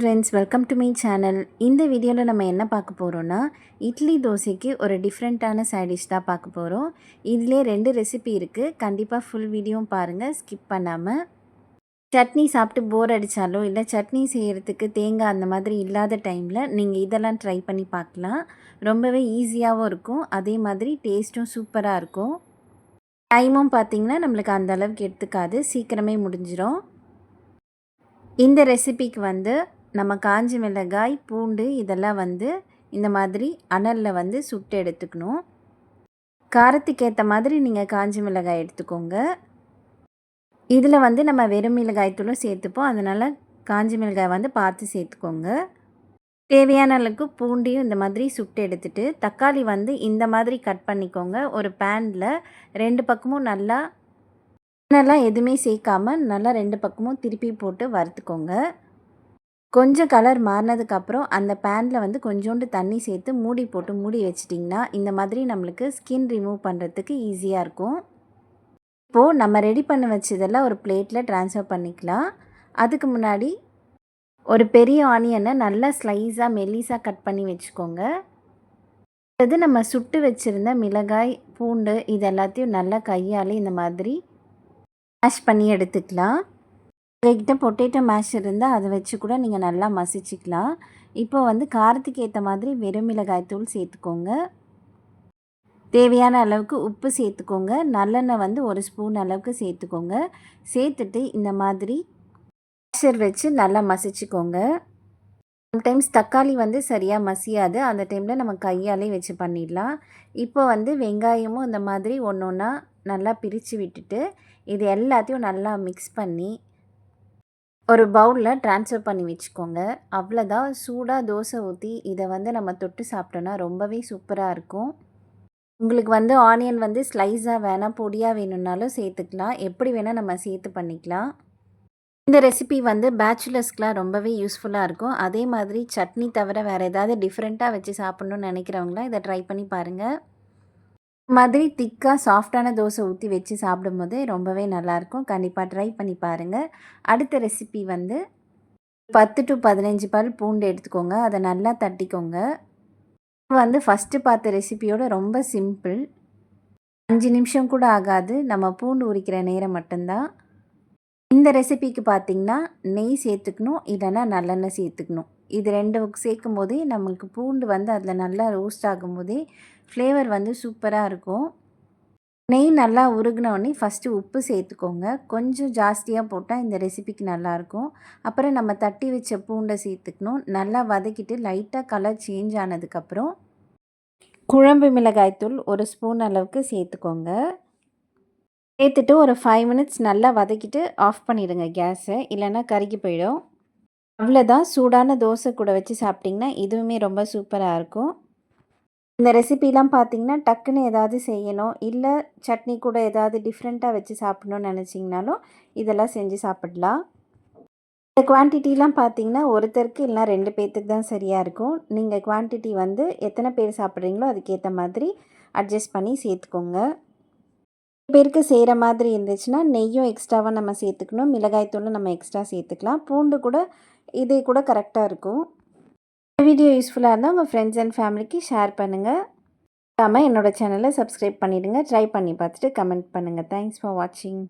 Friends welcome to my channel இந்த வீடியோவில் நம்ம என்ன பார்க்க போகிறோன்னா இட்லி தோசைக்கு ஒரு டிஃப்ரெண்ட்டான சைடிஷ் தான் பார்க்க போகிறோம் இதிலே ரெண்டு ரெசிபி இருக்குது கண்டிப்பாக ஃபுல் வீடியோவும் பாருங்கள் ஸ்கிப் பண்ணாமல் சட்னி சாப்பிட்டு போர் அடித்தாலோ இல்லை சட்னி செய்கிறதுக்கு தேங்காய் அந்த மாதிரி இல்லாத டைமில் நீங்கள் இதெல்லாம் ட்ரை பண்ணி பார்க்கலாம். ரொம்பவே ஈஸியாகவும் இருக்கும். அதே மாதிரி டேஸ்ட்டும் சூப்பராக இருக்கும். டைமும் பார்த்திங்கன்னா நம்மளுக்கு அந்த அளவுக்கு எடுத்துக்காது. சீக்கிரமே முடிஞ்சிடும் இந்த ரெசிபிக்கு வந்து நம்ம காஞ்சி மிளகாய் பூண்டு இதெல்லாம் வந்து இந்த மாதிரி அனலில் வந்து சுட்டு எடுத்துக்கணும். காரத்துக்கு ஏற்ற மாதிரி நீங்கள் காஞ்சி மிளகாய் எடுத்துக்கோங்க. இதில் வந்து நம்ம வெறும் மிளகாய் தூளும் சேர்த்துப்போம். அதனால் காஞ்சி மிளகாய் வந்து பார்த்து சேர்த்துக்கோங்க. தேவையான அளவுக்கு பூண்டையும் இந்த மாதிரி சுட்டு எடுத்துட்டு தக்காளி வந்து இந்த மாதிரி கட் பண்ணிக்கோங்க. ஒரு பேனில் ரெண்டு பக்கமும் நல்லா நல்லா எதுவுமே சேர்க்காமல் நல்லா ரெண்டு பக்கமும் திருப்பி போட்டு வறுத்துக்கோங்க. கொஞ்சம் கலர் மாறினதுக்கப்புறம் அந்த பேனில் வந்து கொஞ்சோண்டு தண்ணி சேர்த்து மூடி போட்டு மூடி வச்சிட்டிங்கன்னா இந்த மாதிரி நம்மளுக்கு ஸ்கின் ரிமூவ் பண்ணுறதுக்கு ஈஸியாக இருக்கும். இப்போது நம்ம ரெடி பண்ண வச்சதெல்லாம் ஒரு பிளேட்டில் ட்ரான்ஸ்ஃபர் பண்ணிக்கலாம். அதுக்கு முன்னாடி ஒரு பெரிய ஆனியனை நல்லா ஸ்லைஸாக மெல்லிஸாக கட் பண்ணி வச்சுக்கோங்க. அது நம்ம சுட்டு வச்சுருந்த மிளகாய் பூண்டு இது எல்லாத்தையும் நல்லா கையால் இந்த மாதிரி மேஷ் பண்ணி எடுத்துக்கலாம். உங்கள்கிட்ட பொட்டேட்டோ மேஷ் இருந்தால் அதை வச்சு கூட நீங்கள் நல்லா மசிச்சிக்கலாம். இப்போ வந்து காரத்துக்கு ஏற்ற மாதிரி வெறும் மிளகாய் தூள் சேர்த்துக்கோங்க. தேவையான அளவுக்கு உப்பு சேர்த்துக்கோங்க. நல்லெண்ணெய் வந்து ஒரு ஸ்பூன் அளவுக்கு சேர்த்துக்கோங்க. சேர்த்துட்டு இந்த மாதிரி மேஷர் வச்சு நல்லா மசிச்சுக்கோங்க. சம்டைம்ஸ் தக்காளி வந்து சரியாக மசியாது. அந்த டைமில் நம்ம கையாலே வச்சு பண்ணிடலாம். இப்போ வந்து வெங்காயமும் இந்த மாதிரி ஒன்று ஒன்றா நல்லா பிரித்து விட்டுட்டு இது எல்லாத்தையும் நல்லா மிக்ஸ் பண்ணி ஒரு பவுலில் ட்ரான்ஸ்ஃபர் பண்ணி வச்சுக்கோங்க. அவ்வளோதான் சூடாக தோசை ஊற்றி இதை வந்து நம்ம தொட்டு சாப்பிட்டோன்னா ரொம்பவே சூப்பராக இருக்கும். உங்களுக்கு வந்து ஆனியன் வந்து ஸ்லைஸாக வேணால் பொடியாக வேணும்னாலும் சேர்த்துக்கலாம். எப்படி வேணால் நம்ம சேர்த்து பண்ணிக்கலாம். இந்த ரெசிபி வந்து பேச்சுலர்ஸ்க்கெலாம் ரொம்பவே யூஸ்ஃபுல்லாக இருக்கும். அதே மாதிரி சட்னி தவிர வேறு ஏதாவது டிஃப்ரெண்ட்டாக வச்சு சாப்பிட்ணுன்னு நினைக்கிறவங்களாம் இதை ட்ரை பண்ணி பாருங்கள் மாதிரி திக்காக சாஃப்டான தோசை ஊற்றி வச்சு சாப்பிடும்போது ரொம்பவே நல்லாயிருக்கும். கண்டிப்பாக ட்ரை பண்ணி பாருங்கள் அடுத்த ரெசிபி வந்து பத்து டு பதினஞ்சு பால் பூண்டு எடுத்துக்கோங்க. அதை நல்லா தட்டிக்கோங்க. வந்து ஃபஸ்ட்டு பார்த்த ரெசிபியோட ரொம்ப சிம்பிள் அஞ்சு நிமிஷம் கூட ஆகாது. நம்ம பூண்டு உரிக்கிற நேரம் மட்டும்தான். இந்த ரெசிபிக்கு பார்த்திங்கன்னா நெய் சேர்த்துக்கணும். இல்லைன்னா நல்லெண்ணெய் சேர்த்துக்கணும். இது ரெண்டு சேர்க்கும் போதே நம்மளுக்கு பூண்டு வந்து அதில் நல்லா ரோஸ்ட் ஆகும் போதே ஃப்ளேவர் வந்து சூப்பராக இருக்கும். நெய் நல்லா உருகினோடனே ஃபஸ்ட்டு உப்பு சேர்த்துக்கோங்க. கொஞ்சம் ஜாஸ்தியாக போட்டால் இந்த ரெசிபிக்கு நல்லாயிருக்கும் அப்புறம் நம்ம தட்டி வச்ச பூண்டை சேர்த்துக்கணும். நல்லா வதக்கிட்டு லைட்டாக கலர் சேஞ்ச் ஆனதுக்கப்புறம் குழம்பு மிளகாய்த்தூள் ஒரு ஸ்பூன் அளவுக்கு சேர்த்துக்கோங்க. சேர்த்துட்டு ஒரு ஃபைவ் மினிட்ஸ் நல்லா வதக்கிட்டு ஆஃப் பண்ணிடுங்க கேஸை இல்லைன்னா கருகி போயிடும். அவ்வளோதான். சூடான தோசை கூட வச்சு சாப்பிட்டிங்கன்னா இதுவுமே ரொம்ப சூப்பராக இருக்கும். இந்த ரெசிபிலாம் பார்த்திங்கன்னா டக்குன்னு ஏதாவது செய்யணும். இல்லை சட்னி கூட ஏதாவது டிஃப்ரெண்ட்டாக வச்சு சாப்பிட்ணுன்னு நினச்சிங்கனாலும் இதெல்லாம் செஞ்சு சாப்பிடலாம். இந்த குவான்டிட்டிலாம் பார்த்தீங்கன்னா ஒருத்தருக்கு இல்லைனா ரெண்டு பேர்த்துக்கு தான் சரியாக இருக்கும். நீங்கள் குவான்டிட்டி வந்து எத்தனை பேர் சாப்பிட்றீங்களோ அதுக்கேற்ற மாதிரி அட்ஜஸ்ட் பண்ணி சேர்த்துக்கோங்க. பேருக்கு செய்கிற மாதிரி இருந்துச்சுன்னா நெய்யும் எக்ஸ்ட்ராவாக நம்ம சேர்த்துக்கணும். மிளகாய்த்தூளும் நம்ம எக்ஸ்ட்ரா சேர்த்துக்கலாம். பூண்டு கூட இதே கூட கரெக்டாக இருக்கும். வீடியோ யூஸ்ஃபுல்லாக இருந்தால் உங்கள் ஃப்ரெண்ட்ஸ் அண்ட் ஃபேமிலிக்கு ஷேர் பண்ணுங்கள் இல்லாமல் என்னோடய சேனலை சப்ஸ்கிரைப் பண்ணிவிடுங்க ட்ரை பண்ணி பார்த்துட்டு கமெண்ட் பண்ணுங்கள் தேங்க்ஸ் ஃபார் வாட்சிங்